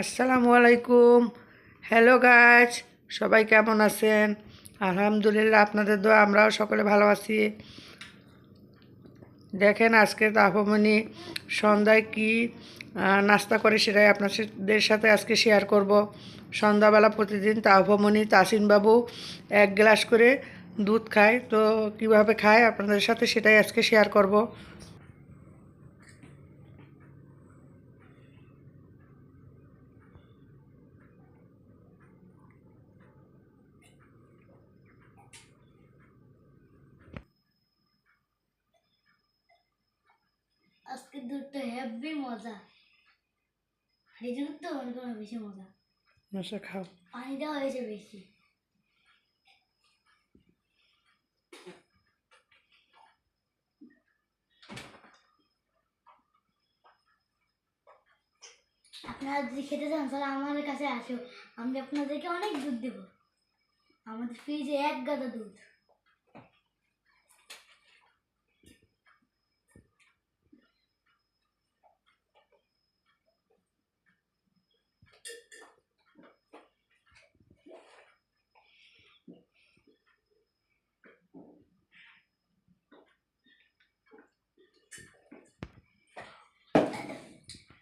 আসসালামু আলাইকুম। হ্যালো গাছ সবাই কেমন আছেন? আলহামদুলিল্লাহ, আপনাদের দোয়া, আমরাও সকলে ভালো আছি। দেখেন আজকে তাপমণি সন্ধ্যায় কি নাস্তা করে সেটাই আপনাদের সাথে আজকে শেয়ার করব। সন্ধ্যাবেলা প্রতিদিন তাপমণি তাসিনবাবু এক গ্লাস করে দুধ খায়। তো কীভাবে খায়, আপনাদের সাথে সেটাই আজকে শেয়ার করব। আজকে দুধটা হেভি মজা। এই দুধ তো করো বেশি মজা। মশা খাও। পানিটাও হয়েছে বেশি। আপনারা যদি খেতে চান তাহলে আমাদের কাছে আসো। আমি আপনাদেরকে অনেক দুধ দেবো। আমাদের ফ্রিজে এক গাদা দুধ।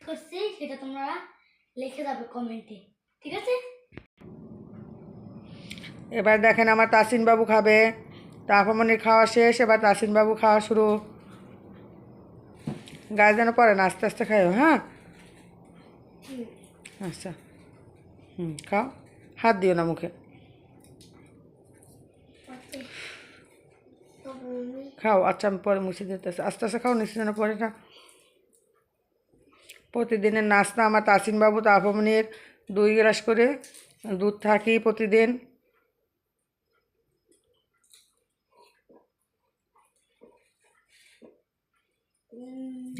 করছি সেটা তোমরা লিখে যাবে কমেন্টে ঠিক আছে? এবার দেখেন আমার তাসিন বাবু খাবে। তাপমনির খাওয়া শেষ এবার তাসিন বাবু খাওয়া শুরু। গায়ে যেন পরে না আস্তে আস্তে খাইও হ্যাঁ? আচ্ছা। হুম খাও। হাত দিও না মুখে। খাও আচ্ছা আমি পরে মুছে দিতেছি। আস্তে আস্তে খাও নিচে যেন পরে না। প্রতিদিনের নাস্তা আমার তাসিন বাবু তাপমনির দুই গ্লাস করে দুধ থাকি প্রতিদিন।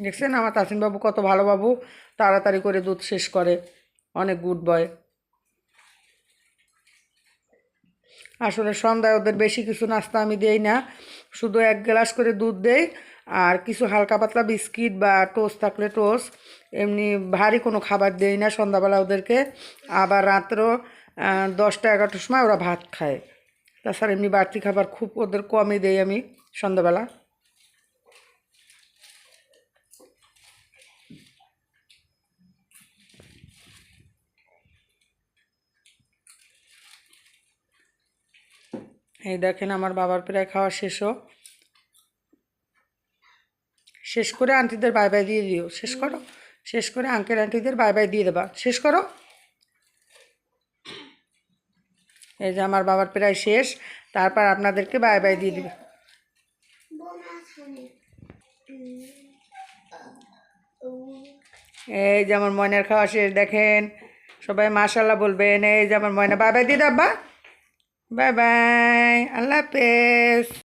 দেখছেন আমার তাসিন বাবু কত ভালো বাবু, তাড়াতাড়ি করে দুধ শেষ করে। অনেক গুড বয়। আসলে সন্ধ্যায় ওদের বেশি কিছু নাস্তা আমি দেই না, শুধু এক গ্লাস করে দুধ দেই আর কিছু হালকা পাতলা বিস্কিট বা টোস্ট থাকলে টোস্ট, এমনি ভারী কোনো খাবার দেই না সন্ধ্যাবেলা ওদেরকে। আবার রাত্রেও দশটা, এগারোটার সময় ওরা ভাত খায়। তাছাড়া এমনি বাড়তি খাবার খুব ওদের কমই দেই আমি সন্ধ্যাবেলা। এই দেখেন আমার বাবার প্রায় খাওয়া শেষও। শেষ করে আন্টিদের বাই বাই দিয়ে দিও। শেষ করো? শেষ করে আঙ্কেল আন্টিদের বাই বাই দিয়ে দেবা। শেষ করো? এই যে আমার বাবার প্রায় শেষ। তারপর আপনাদেরকে বাই বাই দিয়ে দিবে। এই যে আমার ময়নার খাওয়া শেষ, দেখেন। সবাই মাশাল্লাহ বলবেন, এই যে আমার ময়না। বাই বাই দিয়ে দাও বা বাই বাই আল্লাহ হাফেজ।